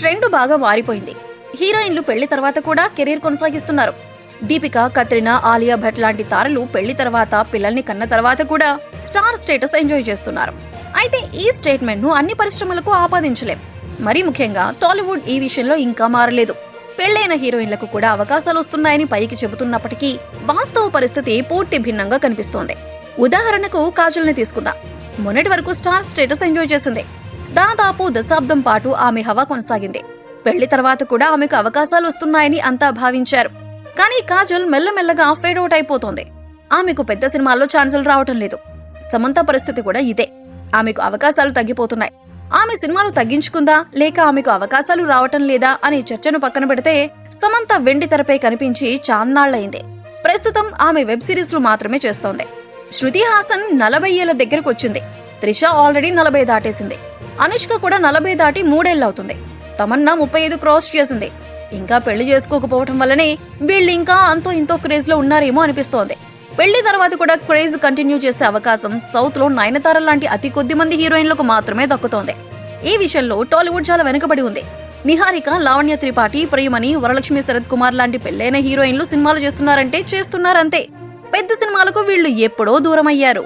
Trend బాగా మారిపోయింది. హీరోయిన్లు పెళ్ళి తర్వాత కూడా కెరీర్ కొనసాగిస్తున్నారు. దీపిక కత్రినా ఆలియా భట్ లాంటి తారలు పెళ్ళి తర్వాత పిల్లల్ని కన్న తర్వాత కూడా స్టార్ స్టేటస్ ఎంజాయ్ చేస్తున్నారు. అయితే ఈ స్టేట్మెంట్ను అన్ని పరిశ్రమలకు ఆపాదించలేం. మరీ ముఖ్యంగా టాలీవుడ్ ఈ విషయంలో ఇంకా మారలేదు. పెళ్ళైన హీరోయిన్లకు కూడా అవకాశాలు వస్తున్నాయని పైకి చెబుతున్నప్పటికీ వాస్తవ పరిస్థితి పూర్తి భిన్నంగా కనిపిస్తోంది. ఉదాహరణకు కాజల్ని తీసుకుందాం. మొన్నటి వరకు స్టార్ స్టేటస్ ఎంజాయ్ చేసింది. దాదాపు దశాబ్దం పాటు ఆమె హవా కొనసాగింది. పెళ్ళి తర్వాత కూడా ఆమెకు అవకాశాలు వస్తున్నాయని అంతా భావించారు. కానీ కాజల్ మెల్లమెల్లగా ఫేడ్ అవుట్ అయిపోతోంది. ఆమెకు పెద్ద సినిమాల్లో ఛాన్సులు రావటం లేదు. సమంత పరిస్థితి కూడా ఇదే. ఆమెకు అవకాశాలు తగ్గిపోతున్నాయి. ఆమె సినిమాలు తగ్గించుకుందా లేక ఆమెకు అవకాశాలు రావటం లేదా అనే చర్చను పక్కన పెడితే సమంత వెండి తెరపై కనిపించి చాన్నాళ్ళయింది ప్రస్తుతం ఆమె వెబ్ సిరీస్లు మాత్రమే చేస్తోంది. శృతి హాసన్ నలభై ఏళ్ళ దగ్గరకు వచ్చింది. త్రిష ఆల్రెడీ నలభై దాటేసింది. అనుష్క కూడా నలభై దాటి మూడేళ్ళవుతుంది తమన్నా ముప్పై ఐదు క్రాస్ చేసింది. ఇంకా పెళ్ళి చేసుకోకపోవటం వల్లనే వీళ్ళు ఇంకా అంతో ఇంతో క్రేజ్లో ఉన్నారేమో అనిపిస్తోంది. పెళ్ళి తర్వాత కూడా క్రేజ్ కంటిన్యూ చేసే అవకాశం సౌత్లో నయనతార లాంటి అతి కొద్ది మంది హీరోయిన్లకు మాత్రమే దక్కుతోంది. ఈ విషయంలో టాలీవుడ్ చాలా వెనుకబడి ఉంది. నిహారిక లావణ్య త్రిపాఠి ప్రియమణి వరలక్ష్మి శరత్ కుమార్ లాంటి పెళ్ళైన హీరోయిన్లు సినిమాలు చేస్తున్నారంటే చేస్తున్నారంతే. పెద్ద సినిమాలకు వీళ్ళు ఎప్పుడో దూరమయ్యారు.